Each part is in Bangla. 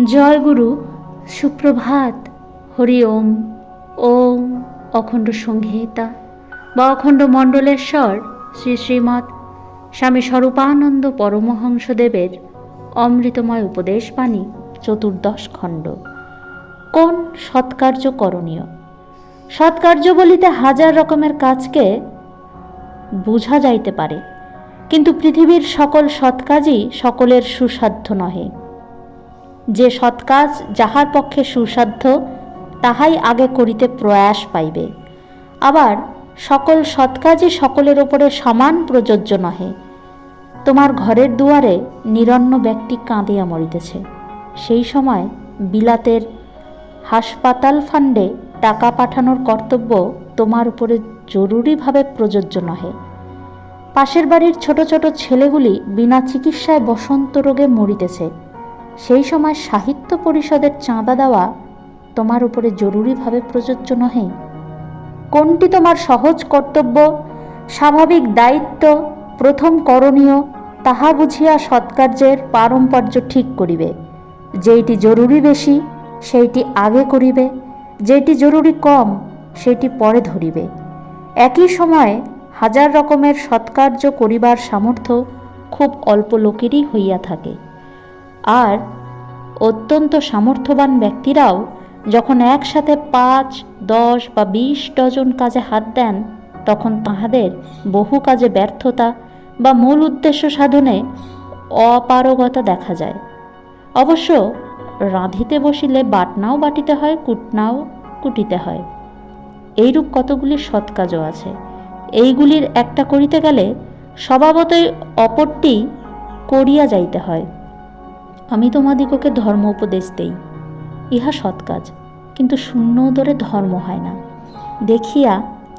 জয় গুরু সুপ্রভাত, হরি ওম ওম অখণ্ড সংহিতা, বা অখণ্ড মণ্ডলেশ্বর, শ্রী শ্রীমৎ স্বামী স্বরূপানন্দ পরমহংসদেবের অমৃতময় উপদেশ বাণী চতুর্দশ খণ্ড। কোন সৎকার্য করণীয়? সৎকার্য বলিতে হাজার রকমের কাজকে বোঝা যাইতে পারে, কিন্তু পৃথিবীর সকল সৎকাজই সকলের সুসাধ্য নহে। যে সৎকাজ যাহার পক্ষে সুসাধ্য, তাহাই আগে করিতে প্রয়াস পাইবে। আবার সকল সৎকাজই সকলের ওপরে সমান প্রযোজ্য নহে। তোমার ঘরের দুয়ারে নিরন্ন ব্যক্তি কাঁদিয়া মরিতেছে। সেই সময় বিলাতের হাসপাতাল ফান্ডে টাকা পাঠানোর কর্তব্য তোমার উপরে জরুরিভাবে প্রযোজ্য নহে। পাশের বাড়ির ছোট ছোট ছেলেগুলি বিনা চিকিৎসায় বসন্ত রোগে মরিতেছে। সেই সময় সাহিত্য পরিষদের চাঁদা দেওয়া তোমার উপরে জরুরিভাবে প্রযোজ্য নহে। কোনটি তোমার সহজ কর্তব্য, স্বাভাবিক দায়িত্ব, প্রথম করণীয়, তাহা বুঝিয়া সৎকার্যের পারম্পর্য ঠিক করিবে। যেইটি জরুরি বেশি, সেইটি আগে করিবে। যেটি জরুরি কম, সেটি পরে ধরিবে। একই সময়ে হাজার রকমের সৎকার্য করিবার সামর্থ্য খুব অল্প লোকেরই হইয়া থাকে। আর অত্যন্ত সামর্থ্যবান ব্যক্তিরাও যখন একসাথে পাঁচ, দশ বা বিশ ডজন কাজে হাত দেন, তখন তাহাদের বহু কাজে ব্যর্থতা বা মূল উদ্দেশ্য সাধনে অপারগতা দেখা যায়। অবশ্য রাঁধিতে বসিলে বাটনাও বাটিতে হয়, কুটনাও কুটিতে হয়। এইরূপ কতগুলি সৎ কাজও আছে। এইগুলির একটা করিতে গেলে স্বভাবতই অপরটি করিয়া যাইতে হয়। আমি তোমাদিগকে ধর্ম উপদেশ দেই। ইহা সৎ কাজ, কিন্তু শূন্য উদরে ধর্ম হয় না। দেখিয়া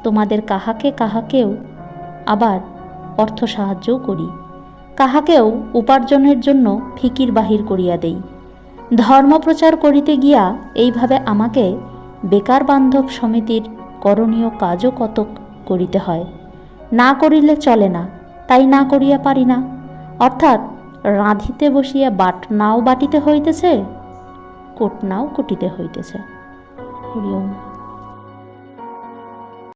তোমাদের কাহাকে কাহাকেও আবার অর্থ সাহায্যও করি। কাহাকেও উপার্জনের জন্য ফিকির বাহির করিয়া দেই। ধর্মপ্রচার করিতে গিয়া এইভাবে আমাকে বেকার বান্ধব সমিতির করণীয় কাজও কতক করিতে হয়। না করিলে চলে না, তাই না করিয়া পারি না। অর্থাৎ রাঁধিতে বসিয়া বাটনাও বাটিতে হইতেছে কোটনাও কুটিতে হইতেছে। হরি ওম